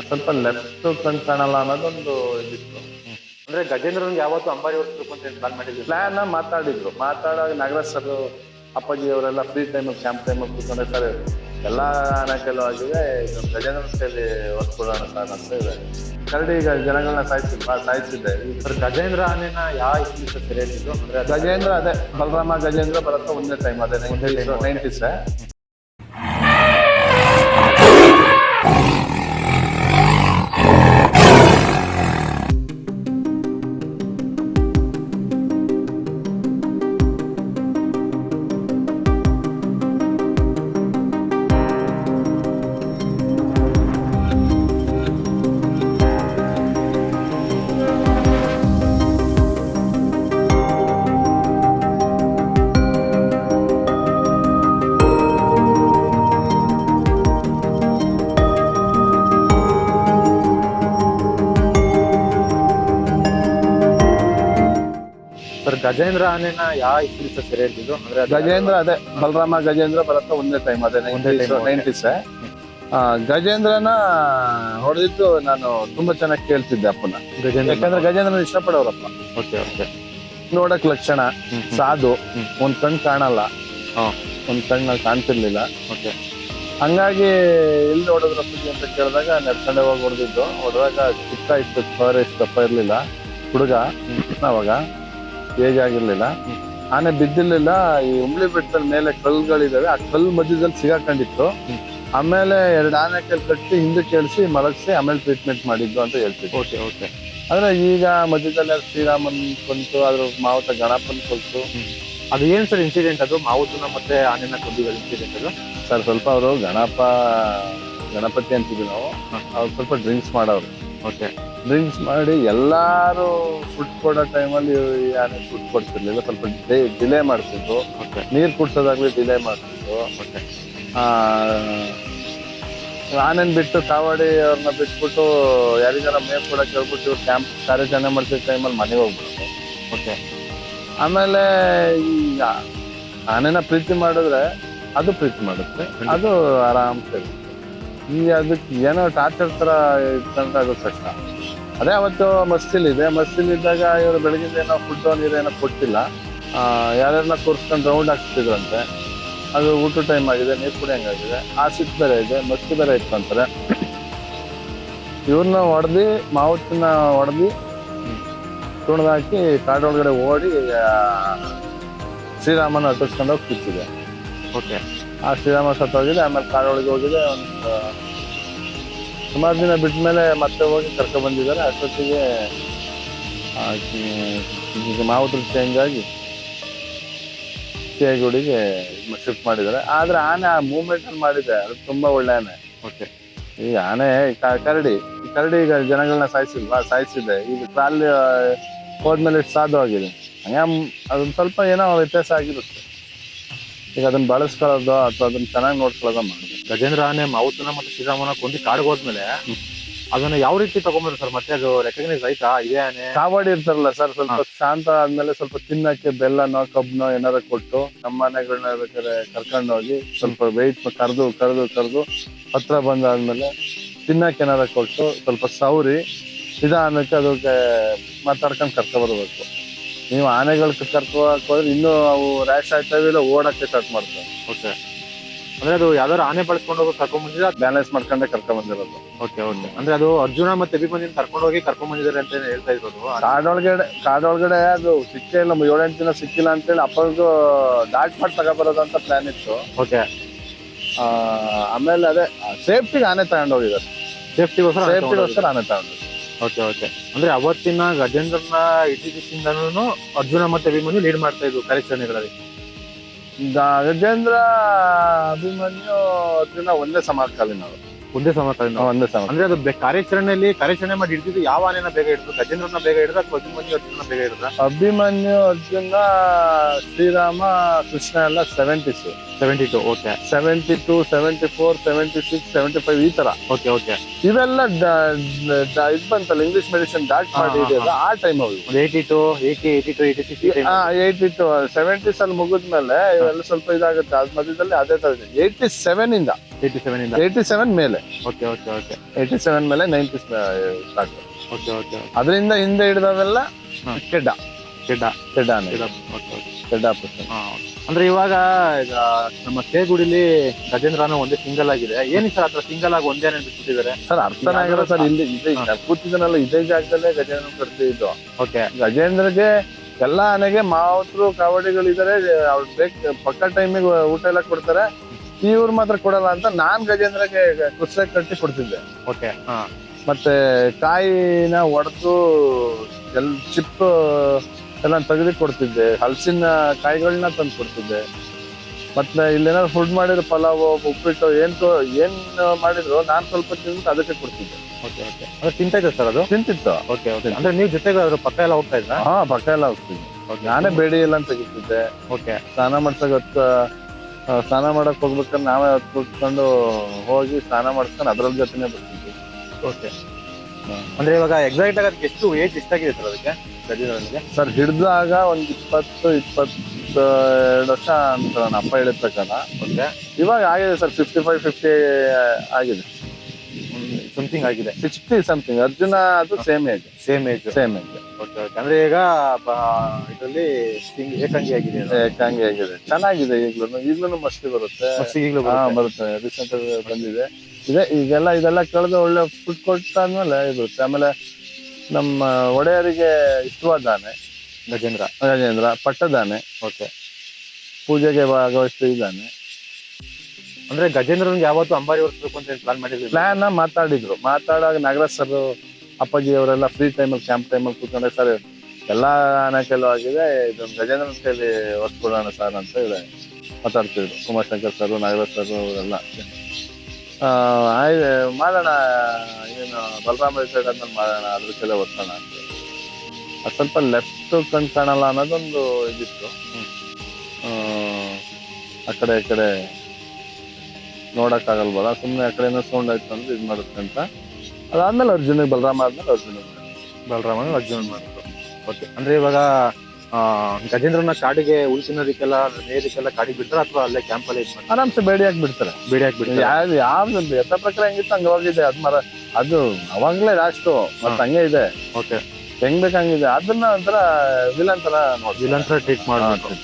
ಅದ್ ಸ್ವಲ್ಪ ಲೆಫ್ಟ್ ಕಣ್ ಕಾಣಲ್ಲ ಅನ್ನೋದೊಂದು ಇದಿತ್ತು. ಅಂದ್ರೆ ಗಜೇಂದ್ರನ್ಗೆ ಯಾವತ್ತು ಅಂಬಾರಿ ಓಡಿಸ್ಬೇಕು ಅಂತ ಪ್ಲಾನ್ ಮಾಡಿದ್ರು? ಪ್ಲಾನ್ ಮಾತಾಡಿದ್ರು. ಮಾತಾಡೋ ನಾಗರಾಜ್ ಸರ್ ಅಪ್ಪಾಜಿ ಅವರೆಲ್ಲ ಫ್ರೀ ಟೈಮ್ ಕ್ಯಾಂಪ್ ಟೈಮ್ ಕೂತ್ಕೊಂಡೆ ಸರ್ ಎಲ್ಲ ಕೆಲವು ಆಗಿದೆ ಇದು ಗಜೇಂದ್ರ ಕೈಲಿ ಹೊತ್ಕೊಳ್ಳೋಣ ಸರ್ ಅಂತ ಇದೆ ಕರಡಿ ಈಗ ಜನಗಳನ್ನ ಸಾಯಿಸಿ ಸಾಯಿಸಿದ್ದೆ ಸರ್ ಗಜೇಂದ್ರ ಆನೆನ ಯಾವ ಸೆರೆ ಹಿಡಿದಿದ್ದು ಅಂದ್ರೆ ಗಜೇಂದ್ರ ಅದೇ ಬಲರಾಮ ಗಜೇಂದ್ರ ಬರುತ್ತೆ ಒಂದೇ ಟೈಮ್ ಅದೇ ನೈಂಟೀಸ್ ಸರ್ ಗಜೇಂದ್ರ ಆನೆನ ಯಾವ ಇತಿಹಾಸ ಸೆರೆ ಹಿಡಿದಿದ್ದು? ಅಂದ್ರೆ ಅದು ಗಜೇಂದ್ರ ಅದೇ ಬಲರಾಮ ಗಜೇಂದ್ರ ಬರತ್ತ ಒಂದೇ ಟೈಮ್ ಅದೇ ಒಂದೇ time, okay. ನೈಂಟೀಸ್ ಗಜೇಂದ್ರನ ಹೊಡೆದಿದ್ದು ನಾನು ತುಂಬಾ ಚೆನ್ನಾಗಿ ಕೇಳ್ತಿದ್ದೆ ಅಪ್ಪನ. ಗಜೇಂದ್ರ ಯಾಕಂದ್ರೆ ಗಜೇಂದ್ರನ ಇಷ್ಟಪಡೋರಪ್ಪ. Okay okay. ನೋಡಕ್ ಲಕ್ಷಣ ಸಾಧು ಒಂದ್ ಕಣ್ ಕಾಣಲ್ಲ. ಹಾ. ಒಂದ್ ಕಣ್ಣಲ್ಲಿ ಕಾಣ್ತಿರ್ಲಿಲ್ಲ. ಓಕೆ. ಹಂಗಾಗಿ ಎಲ್ಲಿ ಸುದ್ದಿ ಅಂತ ಕೇಳಿದಾಗ ನಡ್ಕೊಂಡೆ ಹೋಗಿ ಹೊಡೆದಿದ್ದು. ಹೊಡೆದಾಗ ಚಿಕ್ಕ ಇತ್ತು ಫರ್ ಇಷ್ಟಪ್ಪ ದಪ್ಪ ಇರ್ಲಿಲ್ಲ. ಹುಡುಗ ಅವಾಗ ಏಜ್ ಆಗಿರ್ಲಿಲ್ಲ ಆನೆ ಬಿದ್ದಿರ್ಲಿಲ್ಲ ಈ ಉಂಬ್ಳಿ ಬೆಟ್ಟದ ಮೇಲೆ ಕಲ್ಗಳಿದಾವೆ ಆ ಕಲ್ಲು ಮಧ್ಯದಲ್ಲಿ ಸಿಗಾಕೊಂಡಿತ್ತು. ಆಮೇಲೆ ಎರಡು ಆನೆ ಕಲ್ ಕಟ್ಟಿ ಹಿಂದೆ ಕೇಳಿಸಿ ಮಲಗಿಸಿ ಆಮೇಲೆ ಟ್ರೀಟ್ಮೆಂಟ್ ಮಾಡಿದ್ದು ಅಂತ ಹೇಳ್ತೀವಿ ಓಕೆ ಓಕೆ. ಆದ್ರೆ ಈಗ ಮಧ್ಯದಲ್ಲಿ ಶ್ರೀರಾಮನ್ ಕೊಂತು ಅದ್ರ ಮಾವತ ಗಣಪನ್ ಕೊಲ್ತು ಅದು ಏನ್ ಸರ್ ಇನ್ಸಿಡೆಂಟ್ ಅದು? ಮಾವುತನ ಮತ್ತೆ ಆನೆನ ಕೊಂದಿರೋ ಇನ್ಸಿಡೆಂಟ್ ಅದು? ಸರ್ ಸ್ವಲ್ಪ ಅವರು ಗಣಪ ಗಣಪತಿ ಅಂತಿದ್ವಿ ನಾವು. ಅವ್ರು ಸ್ವಲ್ಪ ಡ್ರಿಂಕ್ಸ್ ಮಾಡೋರು. ಓಕೆ. ಡ್ರಿಂಕ್ಸ್ ಮಾಡಿ ಎಲ್ಲಾರು ಫುಡ್ ಕೊಡೋ ಟೈಮಲ್ಲಿ ಯಾರು ಫುಡ್ ಕೊಡ್ತಿರ್ಲಿಲ್ಲ ಸ್ವಲ್ಪ ಡಿಲೇ ಮಾಡ್ತಿದ್ರು. ನೀರು ಕುಡ್ಸೋದಾಗ್ಲಿ ಡಿಲೇ ಮಾಡ್ತಿದ್ರು. ಆನೆನ್ ಬಿಟ್ಟು ಕಾವಾಡಿ ಅವ್ರನ್ನ ಬಿಟ್ಬಿಟ್ಟು ಯಾರಿಗಾರ ಮೇವ್ ಕೂಡ ಕೇಳ್ಬಿಟ್ಟು ಇವ್ರು ಕ್ಯಾಂಪ್ ಕಾರ್ಯಾಚರಣೆ ಮಾಡ್ತಿದ್ದ ಟೈಮಲ್ಲಿ ಮನೆಗೆ ಹೋಗ್ಬಿಡುತ್ತೆ ಓಕೆ ಆಮೇಲೆ ಈಗ ಆನೆನ ಪ್ರೀತಿ ಮಾಡಿದ್ರೆ ಅದು ಪ್ರೀತಿ ಮಾಡುತ್ತೆ. ಅದು ಆರಾಮ್ ಸಿಗುತ್ತೆ ಈ ಅದಕ್ಕೆ ಏನೋ ಟಾರ್ಚರ್ ಥರ ಇಟ್ಕೊಂಡ್ರೆ ಅದು ಕಷ್ಟ. ಅದೇ ಅವತ್ತು ಮಸ್ತಿಲ್ ಇದೆ. ಮಸ್ತಿಲ್ ಇದ್ದಾಗ ಇವರು ಬೆಳಗಿಂದ ಏನೋ ಫುಡ್ ಏನೋ ಕೊಟ್ಟಿಲ್ಲ. ಯಾರ್ಯಾರನ್ನ ಕೂರಿಸ್ಕೊಂಡು ರೌಂಡ್ ಹಾಕ್ತಿದ್ರಂತೆ ಅದು ಊಟ ಟೈಮ್ ಆಗಿದೆ ನೀರು ಕುಡಿಯಂಗಾಗಿದೆ ಆ ಸಿಟ್ಟು ಬೇರೆ ಇದೆ ಮಸ್ತಿ ಬೇರೆ ಇತ್ತು ಅಂತಾರೆ. ಇವ್ರನ್ನ ಹೊಡೆದು ಮಾವುತನ್ನ ಹೊಡೆದು ತುಣದಾಕಿ ಕಾಡೊಳಗಡೆ ಓಡಿ ಶ್ರೀರಾಮನ ಅಟ್ಟಿಸ್ಕೊಂಡೋಗಿ ಕೂತಿದೆ ಓಕೆ ಆ ಶ್ರೀರಾಮ ಸತ್ತೋಗಿದೆ ಆಮೇಲೆ ಕಾಡೊಳಗೆ ಹೋಗಿದೆ ಒಂದು ಸುಮಾರು ದಿನ ಬಿಟ್ಟ ಮೇಲೆ ಮತ್ತೆ ಹೋಗಿ ಕರ್ಕೊ ಬಂದಿದ್ದಾರೆ. ಅಷ್ಟೊತ್ತಿಗೆ ಈಗ ಮಾವುತರು ಚೇಂಜ್ ಆಗಿ ಗುಡಿಗೆ ಶಿಫ್ಟ್ ಮಾಡಿದ್ದಾರೆ. ಆದ್ರೆ ಆನೆ ಆ ಮೂವ್ಮೆಂಟ್ ಅಲ್ಲಿ ಮಾಡಿದೆ. ಅದು ತುಂಬಾ ಒಳ್ಳೆ ಆನೆ. ಓಕೆ ಈ ಆನೆ ಕರಡಿ ಈ ಕರಡಿ ಈಗ ಜನಗಳನ್ನ ಸಾಯಿಸಿಲ್ವಾ? ಸಾಯಿಸಿದೆ. ಈಗ ಕಾಲು ಹೋದ್ಮೇಲೆ ಇಷ್ಟು ಸಾಧ್ಯವಾಗಿದೆ. ಆಗಿದೆ ಹಂಗೆ ಅದೊಂದು ಸ್ವಲ್ಪ ಏನೋ ವ್ಯತ್ಯಾಸ ಆಗಿರುತ್ತೆ. ಈಗ ಅದನ್ನ ಬಳಸ್ಕೊಳ್ಳೋದು ಅಥವಾ ಅದನ್ನ ಚೆನ್ನಾಗಿ ನೋಡ್ಕೊಳ್ಳೋದೋ ಮಾಡೋದು ಗಜೇಂದ್ರ ಆನೆ ಮಾವುತನ ಮತ್ತೆ ಶ್ರೀರಾಮನ ಕೊಂದಿ ಕಾಡಿಗೆ ಹೋದ್ಮೇಲೆ ಅದನ್ನ ಯಾವ ರೀತಿ ತಗೊಂಡ್ಬಂದ್ರು ಸರ್? ಮತ್ತೆ ಅದು ರೆಕಗ್ನೈಸ್ ಆಯ್ತಾ? ಇದೇ ಆನೆ ಕಾವಾಡಿ ಇರ್ತಾರಲ್ಲ ಸರ್ ಸ್ವಲ್ಪ ಶಾಂತ ಆದ್ಮೇಲೆ ಸ್ವಲ್ಪ ತಿನ್ನಕ್ಕೆ ಬೆಲ್ಲನೋ ಕಬ್ಬನೋ ಏನಾರ ಕೊಟ್ಟು ನಮ್ಮ ಮನೆಗಳನ್ನ ಬೇಕಾದ್ರೆ ಕರ್ಕೊಂಡು ಹೋಗಿ ಸ್ವಲ್ಪ ವೆಯ್ಟ್ ಕರೆದು ಕರೆದು ಕರೆದು ಹತ್ರ ಬಂದಾದ್ಮೇಲೆ ತಿನ್ನಕ್ಕೆ ಏನಾರ ಕೊಟ್ಟು ಸ್ವಲ್ಪ ಸೌರಿ ನಿಧಾನಕ್ಕೆ ಅದಕ್ಕೆ ಮಾತಾಡ್ಕೊಂಡು ಕರ್ಕೊ ಬರ್ಬೇಕು. ನೀವು ಆನೆಗಳು ಕರ್ಕೊ ಹೋದ್ರೆ ಇನ್ನೂ ಅವು ರ್ಯಾಶ್ ಆಗ್ತಾ ಇಲ್ಲ ಓಡಕ್ಕೆ ಸ್ಟಾರ್ಟ್ ಮಾಡ್ತಾರೆ. ಓಕೆ ಅಂದ್ರೆ ಅದು ಯಾವ್ದಾದ್ರು ಆನೆ ಬಳಸ್ಕೊಂಡು ಹೋಗಿ ಕರ್ಕೊಂಡ್ ಬಂದಿದ್ರೆ ಬ್ಯಾಲೆನ್ಸ್ ಮಾಡ್ಕೊಂಡೆ ಕರ್ಕೊಂಡ್ ಬಂದಿರೋದು. ಓಕೆ ಓಕೆ ಅಂದ್ರೆ ಅದು ಅರ್ಜುನ ಮತ್ತೆ ಅಭಿಮನ್ಯನ್ ಕರ್ಕೊಂಡು ಹೋಗಿ ಕರ್ಕೊಂಡ್ ಬಂದಿದ್ದಾರೆ ಅಂತ ಹೇಳ್ತಾ ಇರೋದು. ಕಾಡೊಳಗಡೆ ಕಾಡೊಳಗಡೆ ಅದು ಸಿಕ್ಕೇ ಇಲ್ಲ ಏಳೆಂಟು ದಿನ ಸಿಕ್ಕಿಲ್ಲ ಅಂತೇಳಿ ಅಪ್ಪಂದು ದಾಟ್ ಮಾಡಿ ತಗೊಬರೋದು ಅಂತ ಪ್ಲಾನ್ ಇತ್ತು. ಓಕೆ ಆ, ಆಮೇಲೆ ಅದೇ ಸೇಫ್ಟಿಗೆ ಆನೆ ತಗೊಂಡು ಹೋಗಿದ್ದಾರೆ. ಸೇಫ್ಟಿಗೋಸ್ಕರ ಸೇಫ್ಟಿಗೋಸ್ಕರ ಆನೆ ತಗೊಂಡು ಓಕೆ ಓಕೆ ಅಂದ್ರೆ ಅವತ್ತಿನ ಗಜೇಂದ್ರನ ಇಟ್ಟಿದಿಂದನೂ ಅರ್ಜುನ ಮತ್ತೆ ಅಭಿಮನ್ಯು ಲೀಡ್ ಮಾಡ್ತಾ ಇದ್ರು ಕಾರ್ಯಾಚರಣೆಗಳಲ್ಲಿ ಗಜೇಂದ್ರ ಅಭಿಮನ್ಯು ಅರ್ಜುನ ಒಂದೇ ಸಮಕಾಲೀನ ಅವರು ಒಂದೇ ಒಂದೇ ಸಮ ಅಂದ್ರೆ ಅದು ಬೆ- ಕಾರ್ಯಾಚರಣೆಯಲ್ಲಿ ಕಾರ್ಯಾಚರಣೆ ಮಾಡಿ ಹಿಡಿದಿದ್ದು ಯಾವ ಆನೆನ ಬೇಗ ಹಿಡಿದ್ರು ಗಜೇಂದ್ರನ ಬೇಗ ಅಥವಾ ಅಭಿಮನ್ಯು ಅರ್ಜುನ ಬೇಗ ಹಿಡಿದ್ರ? ಅಭಿಮನ್ಯು ಅರ್ಜುನ ಶ್ರೀರಾಮ ಕೃಷ್ಣ ಎಲ್ಲ seventies seventy two okay seventy two seventy four seventy six seventy five ಈ ತರ ಓಕೆ ಓಕೆ ಇವೆಲ್ಲ ಇದ್ ಬಂತಲ್ಲ ಇಂಗ್ಲಿಷ್ ಮೆಡಿಸಿನ್ ಡಾಟ್ ಮಾಡಿ ಹಾ, ಇದೆಯಲ್ಲ ಆ ಟೈಮ್ ಅವು ಒಂದು eighty two eighty eighty two eighty six eighty two seventies ಅಲ್ಲಿ ಮುಗಿದ್ಮೇಲೆ ಇವೆಲ್ಲ ಸ್ವಲ್ಪ ಇದಾಗುತ್ತೆ ಅದ್ ಮಧ್ಯದಲ್ಲಿ ಅದೇ ತರ ಏಯ್ಟಿ ಸೆವೆನ್ ಇಂದ ಏಯ್ಟಿ ಸೆವೆನ್ ಇಂದ ಏಯ್ಟಿ ಸೆವೆನ್ ಮೇಲೆ okay okay okay eighty seven ಮೇಲೆ ನೈಂಟಿ ಸ್ಟಾರ್ಟ್ ಓಕೆ ಓಕೆ ಅದರಿಂದ ಹಿಂದೆ ಹಿಡಿದವೆಲ್ಲ. ಕೆಡ್ಡ. ಕೆಡ್ಡ. ಕೆಡ್ಡ ಕೆಡ್ಡ ಅಂದ್ರೆ ಇವಾಗ ಈಗ ನಮ್ಮ ಸೇಗುಡಿಲಿ ಗಜೇಂದ್ರನ ಒಂದೇ ಸಿಂಗಲ್ ಆಗಿದೆ. ಏನಿ ಸರ್ ಆತರ ಸಿಂಗಲ್ ಆಗಿ ಒಂದೇ ಬಿಟ್ಬಿಟ್ಟಿದ್ದಾರೆ ಸರ್ ಅರ್ಥ ಆಗಿಲ್ಲ ಸರ್ ಇಲ್ಲಿ ಇದೆ ಕೂತಿದ್ದೀನಲ್ಲ ಇದೇ ಜಾಗದಲ್ಲೇ ಗಜೇಂದ್ರ ಕಟ್ತಿದ್ದು ಓಕೆ ಗಜೇಂದ್ರಗೆ ಎಲ್ಲ ಆನೆಗೆ ಮಾವತರು ಕಾವಡಿಗಳಿದ್ದಾರೆ ಅವ್ರು ಬೇಕು ಪಕ್ಕ ಟೈಮಿಗೆ ಊಟ ಎಲ್ಲ ಕೊಡ್ತಾರೆ. ಇವ್ರು ಮಾತ್ರ ಕೊಡಲ್ಲ ಅಂತ ನಾನ್ ಗಜೇಂದ್ರಗೆ ಕುಸ್ರೆ ಕಟ್ಟಿ ಕೊಡ್ತಿದ್ದೆ. ಓಕೆ. ಹಾ. ಮತ್ತೆ ಕಾಯಿನ ಒಡೆದು ಎಲ್ ಚಿಪ್ ಎಲ್ಲ ತೆಗೆದು ಕೊಡ್ತಿದ್ದೆ. ಹಲಸಿನ ಕಾಯಿಗಳನ್ನ ತಂದು ಕೊಡ್ತಿದ್ದೆ. ಮತ್ತೆ ಇಲ್ಲೇನಾದ್ರು ಫುಡ್ ಮಾಡಿದ್ರು ಪಲಾವು ಉಪ್ಪಿಟ್ಟು ಏನ್ ತೊ- ಏನ್ ಮಾಡಿದ್ರು ನಾನ್ ಸ್ವಲ್ಪ ತಿಂದು ಅದಕ್ಕೆ ಕೊಡ್ತಿದ್ದೆ. Okay okay. ಅಂದ್ರೆ ತಿಂತಾ ಇದೆ ಸರ್ ಅದು? ತಿಂತಿತ್ತು. Okay okay. ಅಂದ್ರೆ ನೀವು ಜೊತೆಗೆ ಅದ್ರ ಪಕ್ಕ ಎಲ್ಲ ಹೋಗ್ತಾ ಇದ್ರಾ? ಹಾ ಪಕ್ಕ ಎಲ್ಲ ಹೋಗ್ತಿದ್ದೆ. ನಾನೇ ಬೇಡಿ ಎಲ್ಲ ತೆಗಿತಿದ್ದೆ. ಓಕೆ. ಸ್ನಾನ ಮಾಡ್ಸಕ್ ಹೊತ್ತ ಸ್ನಾನ ಮಾಡಕ್ ಹೋಗ್ಬೇಕಾದ್ರೆ ನಾವೇ ಅದು ಕುತ್ಕೊಂಡು ಹೋಗಿ ಸ್ನಾನ ಮಾಡ್ಕೊಂಡು ಅದ್ರ ಜೊತೆನೆ ಬರ್ತಿದ್ವಿ. ಓಕೆ. ಅಂದ್ರೆ ಇವಾಗ ಎಕ್ಸಾಕ್ಟಾಗಿ ಅದಕ್ಕೆ ಎಷ್ಟು ಏಜ್ ಎಷ್ಟಾಗಿದೆ ಸರ್ ಅದಕ್ಕೆ? ಗಜೇಂದ್ರನಿಗೆ ಸರ್ ಹಿಡ್ದಾಗ ಒಂದ್ ಇಪ್ಪತ್ತು ಎರಡು ವರ್ಷ ಅಂತ ನನ್ನ ಅಪ್ಪ ಹೇಳಿದ ಪ್ರಕಾರ. ಓಕೆ. ಇವಾಗ ಆಗಿದೆ ಸರ್ ಫಿಫ್ಟಿ ಫೈವ್ ಫಿಫ್ಟಿ ಆಗಿದೆ ಸಮಥಿಂಗ್ ಆಗಿದೆ. ಸಿಕ್ಸ್ಟಿ ಸಮಥಿಂಗ್ ಅರ್ಜುನ ಅದು same age same age same age okay ಅಂದ್ರೆ ಈಗ ಇದರಲ್ಲಿ ಏಕಾಂಗಿ ಆಗಿದೆ. ಏಕಾಂಗಿ ಆಗಿದೆ ಚೆನ್ನಾಗಿದೆ ಈಗ್ಲೂ ಈಗ್ಲೂ ಮಸ್ತಿ ಬರುತ್ತೆ. ಹಾ ಬರುತ್ತೆ. ರೀಸೆಂಟ್ ಬಂದಿದೆ. ಇದೆ ಈಗೆಲ್ಲ ಇದೆಲ್ಲ ಕಳೆದು ಒಳ್ಳೆ ಫುಡ್ ಕೊಟ್ಟಾದ್ಮೇಲೆ ಇರುತ್ತೆ. ಆಮೇಲೆ ನಮ್ಮ ಒಡೆಯರಿಗೆ ಇಷ್ಟವಾದಾನೆ ಗಜೇಂದ್ರ. ಗಜೇಂದ್ರ ಪಟ್ಟದಾನೆ ಓಕೆ. ಪೂಜೆಗೆ ಭಾಗವಹಿಸ್ತಿದ್ದಾನೆ ಅಂದ್ರೆ ಗಜೇಂದ್ರನ್ಗೆ ಯಾವತ್ತು ಅಂಬಾರಿ ಹೊರಿಸ್ಬೇಕು ಅಂತ ಪ್ಲಾನ್ ಮಾಡಿದ್ರು? ಪ್ಲಾನ್ ಮಾತಾಡಿದ್ರು. ಮಾತಾಡಾಗ ನಾಗರಾಜ್ ಸರ್ ಅಪ್ಪಾಜಿ ಅವರೆಲ್ಲ ಫ್ರೀ ಟೈಮಲ್ಲಿ ಕ್ಯಾಂಪ್ ಟೈಮಲ್ಲಿ ಕೂತ್ಕೊಂಡೆ ಸರ್ ಎಲ್ಲ ಕೈಲೂ ಆಗಿದೆ ಇದೊಂದು ಗಜೇಂದ್ರನ ಕೈಲಿ ಹೊರ್ಸ್ಕೊಡೋಣ ಸರ್ ಅಂತ ಇದೆ ಮಾತಾಡ್ತಿದ್ರು. ಉಮಾಶಂಕರ್ ಸರ್ ನಾಗರ ಸರ್ ಅವರೆಲ್ಲ. ಆ, ಆಯ್ ಮಾಡೋಣ ಏನು ಬಲರಾಮ ಸೈಡ್ ಮಾಡೋಣ ಅದ್ರ ಕೈಲೇ ಒತ್ತೋಣ ಅಂತ ಅದು ಸ್ವಲ್ಪ ಲೆಫ್ಟ್ ಕಣ್ ಕಾಣಲ್ಲ ಅನ್ನೋದೊಂದು ಇದಿತ್ತು. ಆ, ಕಡೆ ಈ ಕಡೆ ನೋಡೋಕ್ಕಾಗಲ್ವಲ್ಲ ಸುಮ್ಮನೆ ಆ ಕಡೆ ಸೌಂಡ್ ಆಯ್ತು ಅಂದ್ರೆ ಇದು ಮಾಡುತ್ತೆ ಅಂತ. ಅದಾದ್ಮೇಲೆ ಅರ್ಜುನ ಬಲರಾಮ ಆದ್ಮೇಲೆ ಅರ್ಜುನ ಬಲರಾಮನ್ ಅರ್ಜುನ ಮಾಡಿದ್ರು ಓಕೆ ಅಂದ್ರೆ ಇವಾಗ ಆ, ಗಜೇಂದ್ರನ ಕಾಡಿಗೆ ಉಳಿಸಿನೋದಕ್ಕೆಲ್ಲ ನೇರಿಕೆಲ್ಲ ಕಾಡಿಗೆ ಬಿಡ್ತಾರೆ ಅಥವಾ ಅಲ್ಲೇ ಕ್ಯಾಂಪ್ ಅಲ್ಲಿ ಇದ್ ಮಾಡ್ತಾರಾ? ಆರಾಮ್ಸೆ ಬೇಡಿ ಹಾಕ್ಬಿಡ್ತಾರೆ ಬೇಡಿ ಹಾಕ್ಬಿಡ್ತಾರೆ ಬಿಡ್ತಾರೆ. ಯಾವ್ದು ಯಥ ಪ್ರಕಾರ ಹೆಂಗಿತ್ತು ಹಂಗೆ ಹೋಗಿದೆ. ಅದ್ ಮರ ಅದು ಅವಾಗ್ಲೇ ಲಾಸ್ಟು ಮತ್ತೆ ಹಂಗೆ ಇದೆ. ಓಕೆ ಹೆಂಗ್ ಬೇಕಂಗಿದೆ ಅದನ್ನ ಒಂಥರ ವಿಲನ್ ತರ ನೋಡಿ ವಿಲನ್ ಟ್ರೀಟ್ ಮಾಡ್ತಾರೆ.